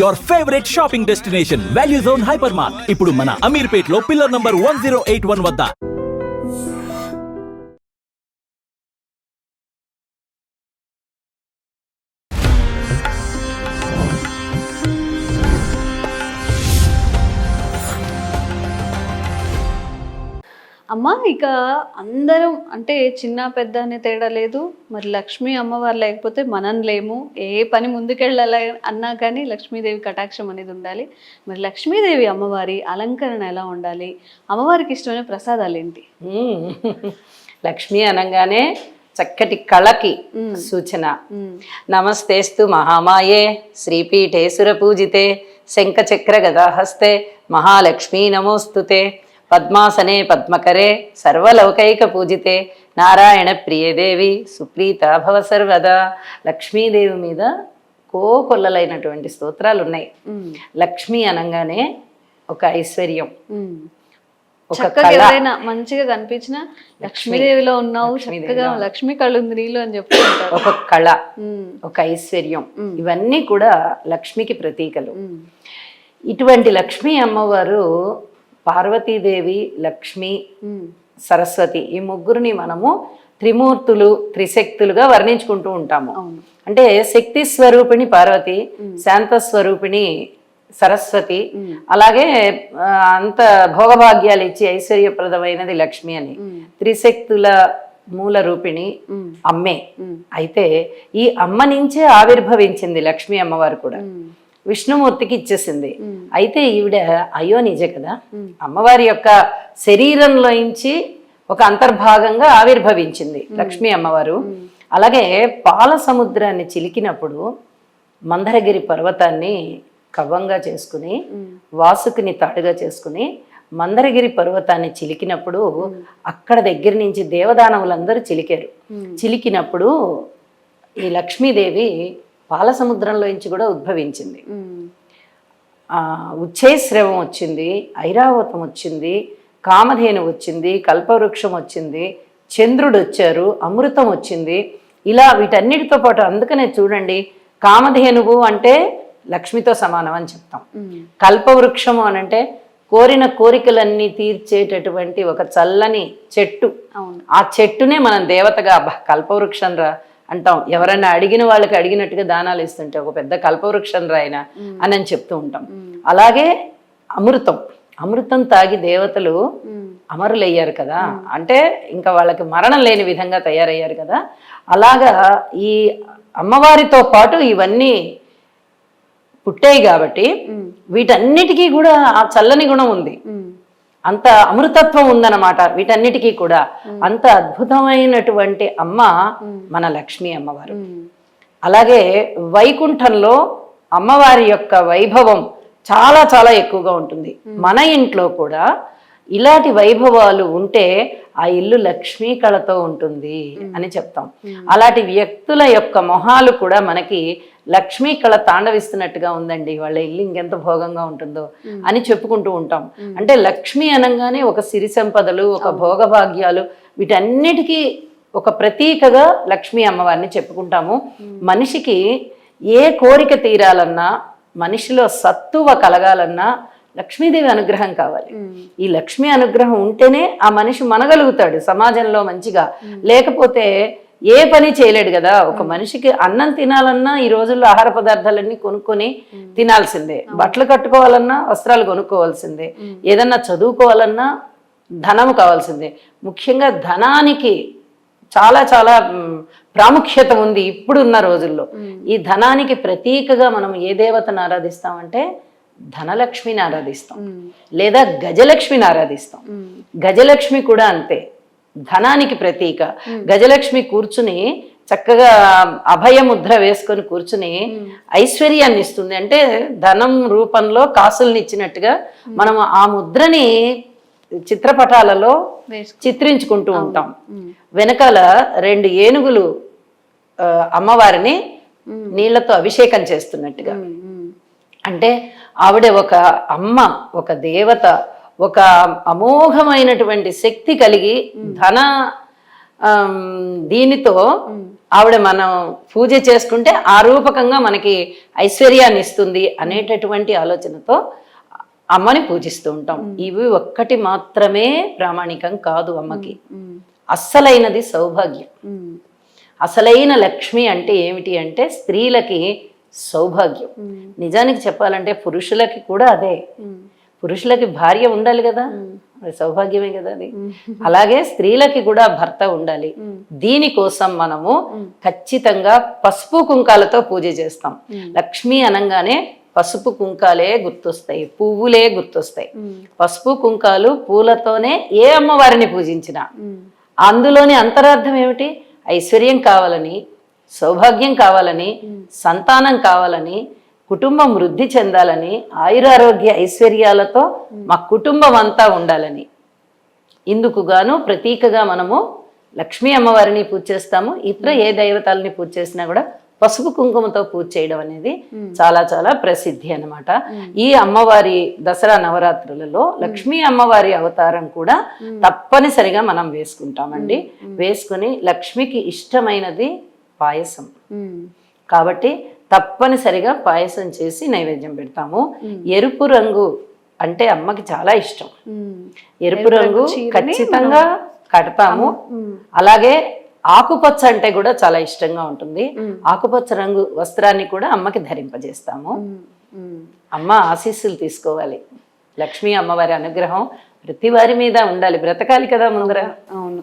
Your favourite shopping destination value zone hyper mart ఇప్పుడు మన అమీర్పేట్లో pillar number one zero eight one వద్ద. అమ్మ ఇక అందరం అంటే చిన్న పెద్ద అనే తేడా లేదు. మరి లక్ష్మీ అమ్మవారు లేకపోతే మనం లేము. ఏ పని ముందుకెళ్ళాలి అన్నా కానీ లక్ష్మీదేవి కటాక్షం అనేది ఉండాలి. మరి లక్ష్మీదేవి అమ్మవారి అలంకరణ ఎలా ఉండాలి? అమ్మవారికి ఇష్టమైన ప్రసాదాలు ఏంటి. లక్ష్మి అనగానే చక్కటి కళకి సూచన. నమస్తేస్తు మహామాయే శ్రీపీఠే సురపూజితే శంఖచక్ర గదాహస్తే మహాలక్ష్మీ నమోస్తుతే. పద్మాసనే పద్మకరే సర్వలౌకైక పూజితే. నారాయణ ప్రియదేవి సుప్రీత భవ సర్వదా. లక్ష్మీదేవి మీద కోకొల్లలైనటువంటి స్తోత్రాలు ఉన్నాయి లక్ష్మి అనగానే ఒక ఐశ్వర్యం ఎవరైనా మంచిగా కనిపించిన లక్ష్మీదేవిలో ఉన్నావు చక్కగా లక్ష్మీ కళ్ళు నీళ్ళు అని చెప్తూ ఉంటారు. ఒక కళ ఒక ఐశ్వర్యం. ఇవన్నీ కూడా లక్ష్మికి ప్రతీకలు. ఇటువంటి లక్ష్మీ అమ్మవారు పార్వతీదేవి లక్ష్మి సరస్వతి ఈ ముగ్గురిని మనము త్రిమూర్తులు త్రిశక్తులుగా వర్ణించుకుంటూ ఉంటాము. అంటే శక్తి స్వరూపిణి పార్వతి శాంత స్వరూపిణి సరస్వతి అలాగే అంత భోగభాగ్యాలు ఇచ్చి ఐశ్వర్యప్రదమైనది లక్ష్మి అని. త్రిశక్తుల మూల రూపిణి అమ్మే. అయితే ఈ అమ్మ నుంచే ఆవిర్భవించింది లక్ష్మీ అమ్మవారు కూడా. విష్ణుమూర్తికి ఇచ్చేసింది. అయితే ఈవిడ అయ్యో నిజే కదా. మ్మ్. అమ్మవారి యొక్క శరీరంలోంచి ఒక అంతర్భాగంగా ఆవిర్భవించింది లక్ష్మీ అమ్మవారు. అలాగే పాల సముద్రాన్ని చిలికినప్పుడు మందరగిరి పర్వతాన్ని కవ్వంగా చేసుకుని వాసుకుని తాడుగా చేసుకుని మందరగిరి పర్వతాన్ని చిలికినప్పుడు అక్కడ దగ్గర నుంచి దేవదానవులందరూ చిలికారు. చిలికినప్పుడు ఈ లక్ష్మీదేవి పాల సముద్రంలోంచి కూడా ఉద్భవించింది. ఉచ్ఛైశ్రవం వచ్చింది ఐరావతం వచ్చింది కామధేను వచ్చింది కల్పవృక్షం వచ్చింది చంద్రుడు వచ్చారు అమృతం వచ్చింది. ఇలా వీటన్నిటితో పాటు అందుకనే చూడండి కామధేనువు అంటే లక్ష్మితో సమానం అని చెప్తాం. కల్పవృక్షము అని అంటే కోరిన కోరికలన్నీ తీర్చేటటువంటి ఒక చల్లని చెట్టు. ఆ చెట్టునే మనం దేవతగా కల్పవృక్షం రా అంటాం. ఎవరైనా అడిగిన వాళ్ళకి అడిగినట్టుగా దానాలు ఇస్తుంటే ఒక పెద్ద కల్పవృక్షం రా ఆయన అని అని చెప్తూ ఉంటాం. అలాగే అమృతం. అమృతం తాగి దేవతలు అమరులయ్యారు కదా. అంటే ఇంకా వాళ్ళకి మరణం లేని విధంగా తయారయ్యారు కదా. అలాగా ఈ అమ్మవారితో పాటు ఇవన్నీ పుట్టాయి కాబట్టి వీటన్నిటికీ కూడా ఆ చల్లని గుణం ఉంది. అంత అమృతత్వం ఉందన్నమాట వీటన్నిటికీ కూడా. అంత అద్భుతమైనటువంటి అమ్మ మన లక్ష్మీ అమ్మవారు. అలాగే వైకుంఠంలో అమ్మవారి యొక్క వైభవం చాలా చాలా ఎక్కువగా ఉంటుంది. మన ఇంట్లో కూడా ఇలాంటి వైభవాలు ఉంటే ఆ ఇల్లు లక్ష్మీ కళతో ఉంటుంది అని చెప్తాం. అలాంటి వ్యక్తుల యొక్క మొహాలు కూడా మనకి లక్ష్మీ కళ తాండవిస్తున్నట్టుగా ఉందండి. వాళ్ళ ఇల్లు ఇంకెంత భోగంగా ఉంటుందో అని చెప్పుకుంటూ ఉంటాం. అంటే లక్ష్మి అనగానే ఒక సిరి సంపదలు ఒక భోగభాగ్యాలు వీటన్నిటికీ ఒక ప్రతీకగా లక్ష్మీ అమ్మవారిని చెప్పుకుంటాము. మనిషికి ఏ కోరిక తీరాలన్నా మనిషిలో సత్తువ కలగాలన్నా లక్ష్మీదేవి అనుగ్రహం కావాలి. ఈ లక్ష్మీ అనుగ్రహం ఉంటేనే ఆ మనిషి మనగలుగుతాడు సమాజంలో మంచిగా. లేకపోతే ఏ పని చేయలేడు కదా. ఒక మనిషికి అన్నం తినాలన్నా ఈ రోజుల్లో ఆహార పదార్థాలన్నీ కొనుక్కొని తినాల్సిందే. బట్టలు కట్టుకోవాలన్నా వస్త్రాలు కొనుక్కోవాల్సిందే. ఏదన్నా చదువుకోవాలన్నా ధనం కావాల్సిందే. ముఖ్యంగా ధనానికి చాలా చాలా ప్రాముఖ్యత ఉంది ఇప్పుడున్న రోజుల్లో. ఈ ధనానికి ప్రతీకగా మనం ఏ దేవతను ఆరాధిస్తామంటే ధనలక్ష్మిని ఆరాధిస్తాం. లేదా గజలక్ష్మిని ఆరాధిస్తాం. గజలక్ష్మి కూడా అంతే. ధనానికి ప్రతీక. గజలక్ష్మి కూర్చుని చక్కగా అభయముద్ర వేసుకొని కూర్చుని ఐశ్వర్యాన్ని ఇస్తుంది. అంటే ధనం రూపంలో కాసుల్ని ఇచ్చినట్టుగా మనం ఆ ముద్రని చిత్రపటాలలో చిత్రించుకుంటూ ఉంటాం. వెనకాల రెండు ఏనుగులు అమ్మవారిని నీళ్ళతో అభిషేకం చేస్తున్నట్టుగా. అంటే ఆవిడ ఒక అమ్మ ఒక దేవత ఒక అమోఘమైనటువంటి శక్తి కలిగి ధన దీనితో ఆవిడ మనం పూజ చేసుకుంటే ఆ రూపకంగా మనకి ఐశ్వర్యాన్ని ఇస్తుంది అనేటటువంటి ఆలోచనతో అమ్మని పూజిస్తూ ఉంటాం. ఇవి ఒక్కటి మాత్రమే ప్రామాణికం కాదు అమ్మకి. అస్సలైనది సౌభాగ్యం. అసలైన లక్ష్మి అంటే ఏమిటి అంటే స్త్రీలకి సౌభాగ్యం. నిజానికి చెప్పాలంటే పురుషులకి కూడా అదే. పురుషులకి భార్య ఉండాలి కదా? అది సౌభాగ్యమే కదా అది? అలాగే స్త్రీలకి కూడా భర్త ఉండాలి. దీనికోసం మనము ఖచ్చితంగా పసుపు కుంకాలతో పూజ చేస్తాం. లక్ష్మి అనగానే పసుపు కుంకాలే గుర్తొస్తాయి పువ్వులే గుర్తొస్తాయి. పసుపు కుంకాలు పూలతోనే ఏ అమ్మవారిని పూజించినా. అందులోని అంతరార్థం ఏమిటి? ఐశ్వర్యం కావాలని సౌభాగ్యం కావాలని సంతానం కావాలని కుటుంబం వృద్ధి చెందాలని ఆయురారోగ్య ఐశ్వర్యాలతో మా కుటుంబం అంతా ఉండాలని. ఇందుకు గాను ప్రతీకగా మనము లక్ష్మీ అమ్మవారిని పూజ చేస్తాము. ఇతర ఏ దైవతాలని పూజ చేసినా కూడా పసుపు కుంకుమతో పూజ చేయడం అనేది చాలా చాలా ప్రసిద్ధి అన్నమాట. ఈ అమ్మవారి దసరా నవరాత్రులలో లక్ష్మీ అమ్మవారి అవతారం కూడా తప్పనిసరిగా మనం వేసుకుంటామండి. వేసుకుని లక్ష్మికి ఇష్టమైనది పాయసం. కాబట్టి తప్పనిసరిగా పాయసం చేసి నైవేద్యం పెడతాము. ఎరుపు రంగు అంటే అమ్మకి చాలా ఇష్టం. ఎరుపు రంగు ఖచ్చితంగా కడతాము. అలాగే ఆకుపచ్చ అంటే కూడా చాలా ఇష్టంగా ఉంటుంది. ఆకుపచ్చ రంగు వస్త్రాన్ని కూడా అమ్మకి ధరింపజేస్తాము. అమ్మ ఆశీస్సులు తీసుకోవాలి. లక్ష్మీ అమ్మవారి అనుగ్రహం ప్రతి వారి మీద ఉండాలి. బ్రతకాలి కదా ముందర. అవును